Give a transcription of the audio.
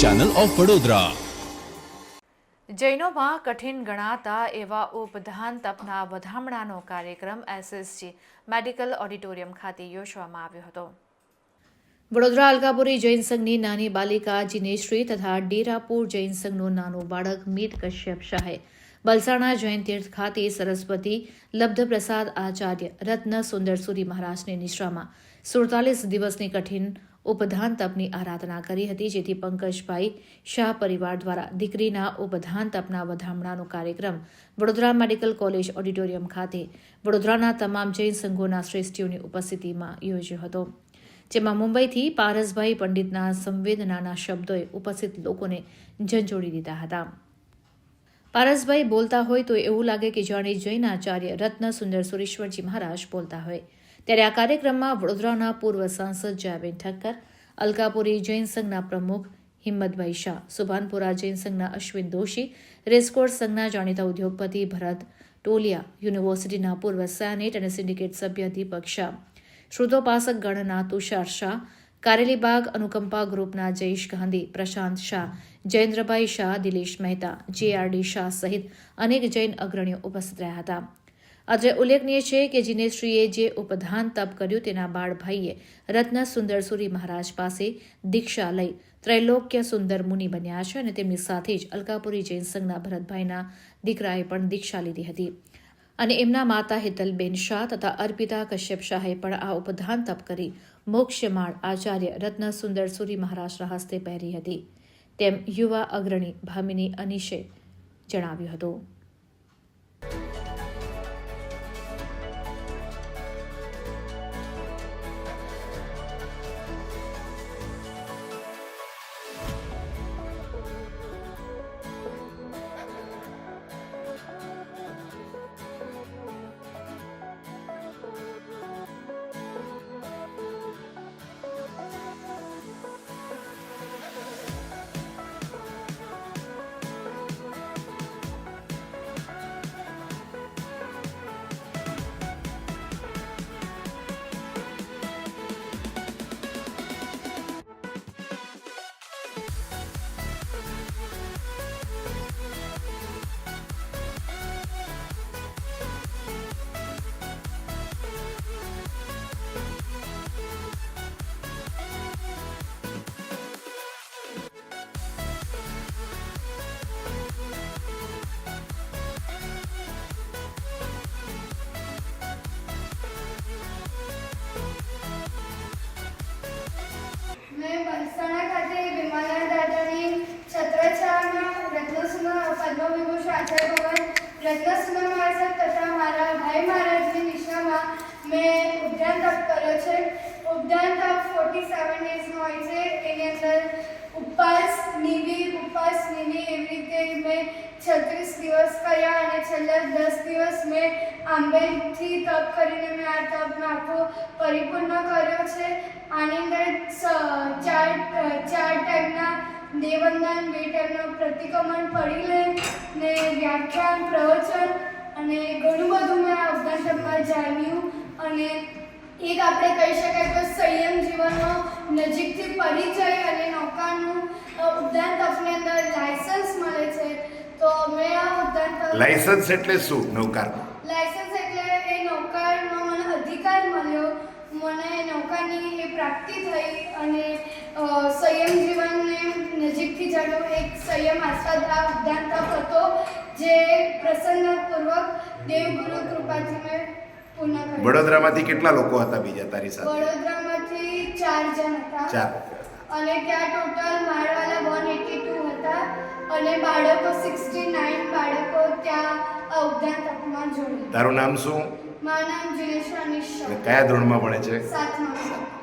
Channel of Vadodara જૈનોમાં કઠિન ગણાતા એવા ઉપધાન તપના વધામણાનો કાર્યક્રમ એસએસજી મેડિકલ ઓડિટોરિયમ ખાતે યોજવામાં આવ્યો હતો. વડોદરા અલકાપુરી જૈન સંઘની નાની બાલિકા જિનેશ્રી તથા ડેરાપુર જૈન સંઘનું નાનું બાળક મીત કશ્યપ શાહે બલસાણા જૈન તીર્થ ખાતે સરસ્વતી લબ્ધપ્રસાદ આચાર્ય રત્ન સુંદરસુરી મહારાજની નિશ્રામાં સુડતાલીસ દિવસની કઠિન ઉપધાન તપની આરાધના કરી હતી, જેથી પંકજભાઈ શાહ પરિવાર દ્વારા દીકરીના ઉપધાન તપના વધામણાનો કાર્યક્રમ વડોદરા મેડિકલ કોલેજ ઓડિટોરિયમ ખાતે વડોદરાના તમામ જૈન સંઘોના શ્રેષ્ઠીઓની ઉપસ્થિતિમાં યોજ્યો હતો. જેમાં મુંબઈથી પારસભાઈ પંડિતના સંવેદનાના શબ્દોએ ઉપસ્થિત લોકોને ઝંઝોડી દીધા હતા. પારસભાઈ બોલતા હોય તો એવું લાગે કે જાણે જૈન આચાર્ય રત્ન સુંદર સુરેશ્વરજી મહારાજ બોલતા હોય. ત્યારે આ કાર્યક્રમમાં વડોદરાના પૂર્વ સાંસદ જયાબેન ઠક્કર અલકાપુરી જૈન સંઘના પ્રમુખ હિંમતભાઈ શાહ, સુભાનપુરા જૈન સંઘના અશ્વિન દોશી રેસકોર્સ સંઘના જાણીતા ઉદ્યોગપતિ ભરત ટોલિયા, યુનિવર્સિટીના પૂર્વ સેનેટ અને સિન્ડિકેટ સભ્ય દીપક શાહ, શ્રુતોપાસક ગણના તુષાર શાહ કારેલીબાગ અનુકંપા ગ્રુપના જયેશ ગાંધી, પ્રશાંત શાહ, જયેન્દ્રભાઈ શાહ, દિલેશ મહેતા, જેઆરડી શાહ સહિત અનેક જૈન અગ્રણીઓ ઉપસ્થિત રહ્યા હતા. અત્રે ઉલ્લેખનીય છે કે જીનેશ્રીએ જે ઉપધાન તપ કર્યું તેના બાળભાઈએ રત્ન સુંદરસુરી મહારાજ પાસે દીક્ષા લઈ ત્રૈલોક્ય સુંદર મુનિ બન્યા છે અને તેમની સાથે જ અલકાપુરી જૈન સંઘના ભરતભાઈના દીકરાએ પણ દીક્ષા લીધી હતી. અને એમના માતા હેતલબેન શાહ તથા અર્પિતા કશ્યપ શાહે પણ આ ઉપધાન તપ કરી મોક્ષમાળ આચાર્ય રત્ન સુંદર સુરી મહારાજના હસ્તે પહેરી હતી. તેમ યુવા અગ્રણી ભામિની અનિશે જણાવ્યું હતું. ભગવાન મહારાજ તથા મારા ભાઈ મહારાજની નિશામાં મેં ઉદ્યાન તપ કર્યો છે. ઉદ્યાન તપ ફોર્ટી સેવન ડેઝનો હોય છે. એની અંદર ઉપવાસ નિવિ ઉપવાસ નિવિ એવી રીતે મેં છત્રીસ દિવસ કર્યા અને છેલ્લા દસ દિવસ મેં આંબેથી તપ કરીને મેં આ તપનો આખો પરિપૂર્ણ કર્યો છે આની અંદર સ- ચાર ચાર ટાઈપના દેવંદન બે ટાઈપનો પ્રતિક્રમણ લે ને વ્યાખ્યાન પ્રવચન અને ઘણું બધું મેં આ તપમાં જાણ્યું અને એક આપણે કહી શકાય તો સંયમ જીવનનો નજીકથી પરિચય અને નૌકાનું ઉદ્યાન તપની અંદર લાયસન્સ મળે છે. તો મેં આ ઉદ્યાન તપ લાયસન્સ એટલે શું? નૌકા લાયસન્સ એટલે એ નૌકાનો મને અધિકાર મળ્યો. મને નૌકાની એ પ્રાપ્તિ થઈ અને સંયમ જીવનને નજીકથી જાણ્યું એક સંયમ આસ્વાદ આ ઉદ્યાન તપ હતો જે પ્રસન્નપૂર્વક દેવગુરુ કૃપાથી મેં પૂર્ણ કર્યું. વડોદરામાંથી કેટલા લોકો હતા બીજા તારી સાથે? વડોદરામાંથી ચાર જણ હતા. ચાર અને ત્યાં ટોટલ મારવાલા વન એટી ટુ હતા. અને બાળકો સિક્સટી નાઇન બાળકો ત્યાં આ ઉદ્યાન તપમાં જોડે. તારું નામ શું? મારું નામ જીનેશ અનિશ અને કયા ધોરણમાં ભણે છે? સાતમા